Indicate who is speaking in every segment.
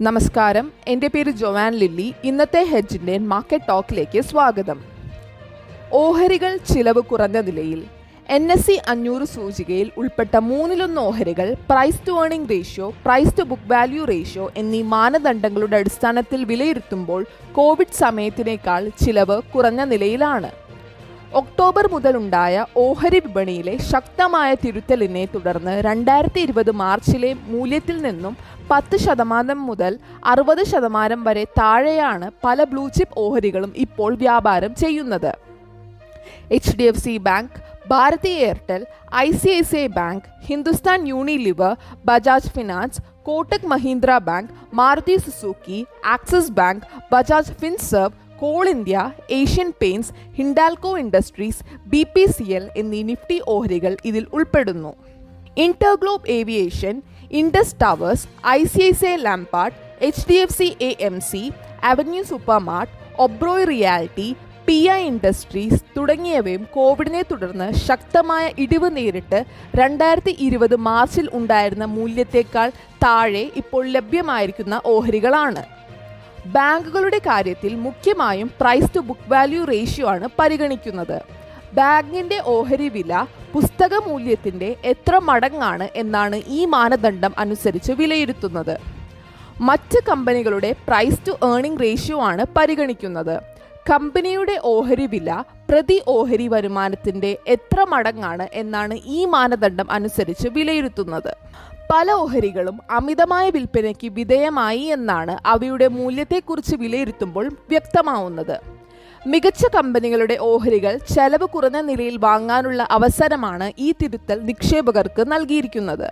Speaker 1: നമസ്കാരം. എന്റെ പേര് ജോവാൻ ലില്ലി. ഇന്നത്തെ ഹെഡ്ജിന്റെ മാർക്കറ്റ് ടോക്കിലേക്ക് സ്വാഗതം. ഓഹരികൾ ചിലവ് കുറഞ്ഞ നിലയിൽ എൻ എസ് സി അഞ്ഞൂറ് സൂചികയിൽ ഉൾപ്പെട്ട മൂന്നിലൊന്ന് ഓഹരികൾ price to earning ratio price to book value ratio എന്നീ മാനദണ്ഡങ്ങളുടെ അടിസ്ഥാനത്തിൽ വിലയിരുത്തുമ്പോൾ കോവിഡ് സമയത്തിനേക്കാൾ ചിലവ് കുറഞ്ഞ നിലയിലാണ്. ഒക്ടോബർ മുതലുണ്ടായ ഓഹരി വിപണിയിലെ ശക്തമായ തിരുത്തലിനെ തുടർന്ന് രണ്ടായിരത്തി ഇരുപത് മാർച്ചിലെ മൂല്യത്തിൽ നിന്നും പത്ത് ശതമാനം മുതൽ അറുപത് ശതമാനം വരെ താഴെയാണ് പല ബ്ലൂ ചിപ്പ് ഓഹരികളും ഇപ്പോൾ വ്യാപാരം ചെയ്യുന്നത്. H D F C Bank Bharti Airtel I C I C I Bank Hindustan Unilever Bajaj Finance Kotak Mahindra Bank Maruti Suzuki Axis Bank Bajaj Finserv Coal India Asian Paints Hindalco Industries B P C L എന്നീ Nifty ഓഹരികൾ ഇതിൽ ഉൾപ്പെടുന്നു. Interglobe Aviation Indus Towers I C I C I Lombard H D F C A M C Avenue Supermart Oberoi Realty P I Industries തുടങ്ങിയവയും കോവിഡിനെ തുടർന്ന് ശക്തമായ ഇടിവ് നേരിട്ട് രണ്ടായിരത്തി ഇരുപത് മാർച്ചിൽ ഉണ്ടായിരുന്ന മൂല്യത്തേക്കാൾ താഴെ ഇപ്പോൾ ലഭ്യമായിരിക്കുന്ന ഓഹരികളാണ്. ബാങ്കുകളുടെ കാര്യത്തിൽ മുഖ്യമായും price to book value ratio ആണ് പരിഗണിക്കുന്നത്. ബാങ്കിന്റെ ഓഹരി വില പുസ്തക മൂല്യത്തിന്റെ എത്ര മടങ്ങാണ് എന്നാണ് ഈ മാനദണ്ഡം അനുസരിച്ച് വിലയിരുത്തുന്നത്. മറ്റ് കമ്പനികളുടെ പ്രൈസ് ടു ഏർണിംഗ് റേഷ്യോ ആണ് പരിഗണിക്കുന്നത്. കമ്പനിയുടെ ഓഹരി വില പ്രതി ഓഹരി വരുമാനത്തിന്റെ എത്ര മടങ്ങാണ് എന്നാണ് ഈ മാനദണ്ഡം അനുസരിച്ച് വിലയിരുത്തുന്നത്. പല ഓഹരികളും അമിതമായ വിൽപ്പനയ്ക്ക് വിധേയമായി എന്നാണ് അവയുടെ മൂല്യത്തെക്കുറിച്ച് വിലയിരുത്തുമ്പോൾ വ്യക്തമാവുന്നത്. മികച്ച കമ്പനികളുടെ ഓഹരികൾ ചെലവ് കുറഞ്ഞ നിലയിൽ വാങ്ങാനുള്ള അവസരമാണ് ഈ തിരുത്തൽ നിക്ഷേപകർക്ക് നൽകിയിരിക്കുന്നത്.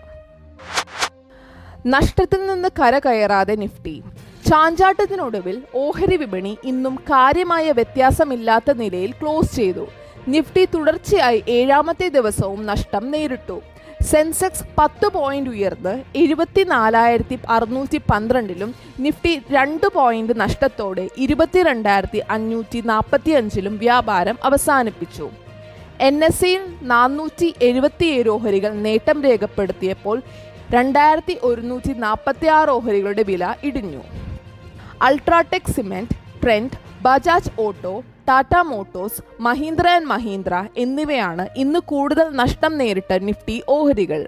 Speaker 1: നഷ്ടത്തിൽ നിന്ന് കരകയറാതെ നിഫ്റ്റി. ചാഞ്ചാട്ടത്തിനൊടുവിൽ ഓഹരി വിപണി ഇന്നും കാര്യമായ വ്യത്യാസമില്ലാത്ത നിലയിൽ ക്ലോസ് ചെയ്തു. നിഫ്റ്റി തുടർച്ചയായി ഏഴാമത്തെ ദിവസവും നഷ്ടം നേരിട്ടു. സെൻസെക്സ് പത്ത് പോയിന്റ് ഉയർന്ന് എഴുപത്തിനാലായിരത്തി അറുന്നൂറ്റി പന്ത്രണ്ടിലും നിഫ്റ്റി രണ്ട് പോയിന്റ് നഷ്ടത്തോടെ ഇരുപത്തിരണ്ടായിരത്തി അഞ്ഞൂറ്റി നാൽപ്പത്തി അഞ്ചിലും വ്യാപാരം അവസാനിപ്പിച്ചു. എൻ എസ് സിയിൽ നാനൂറ്റി എഴുപത്തിയേഴ് ഓഹരികൾ നേട്ടം രേഖപ്പെടുത്തിയപ്പോൾ രണ്ടായിരത്തി ഒരുന്നൂറ്റി നാൽപ്പത്തി ആറ് ഓഹരികളുടെ വില ഇടിഞ്ഞു. Ultratech Cement Trent Bajaj Auto Tata Motors Mahindra and Mahindra എന്നിവയാണ് ഇന്ന് കൂടുതൽ നഷ്ടം നേരിട്ട നിഫ്റ്റി ഓഹരികൾ.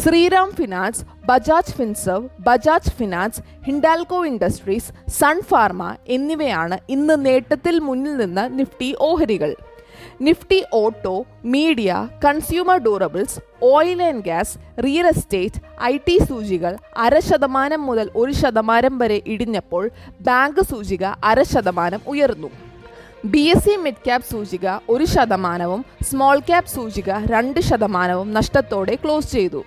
Speaker 1: Shriram Finance Bajaj Finserv Bajaj Finance Hindalco Industries Sun Pharma എന്നിവയാണ് ഇന്ന് നേട്ടത്തിൽ മുന്നിൽ നിന്ന് നിഫ്റ്റി ഓഹരികൾ. Nifty auto media consumer durables oil and gas real estate I T സൂചികൾ അര ശതമാനം മുതൽ ഒരു ശതമാനം വരെ ഇടിഞ്ഞപ്പോൾ ബാങ്ക് സൂചിക അര ശതമാനം ഉയർന്നു. B S E mid cap സൂചിക ഒരു ശതമാനവും സ്മോൾ ക്യാപ് സൂചിക രണ്ട് ശതമാനവും നഷ്ടത്തോടെ ക്ലോസ് ചെയ്തു.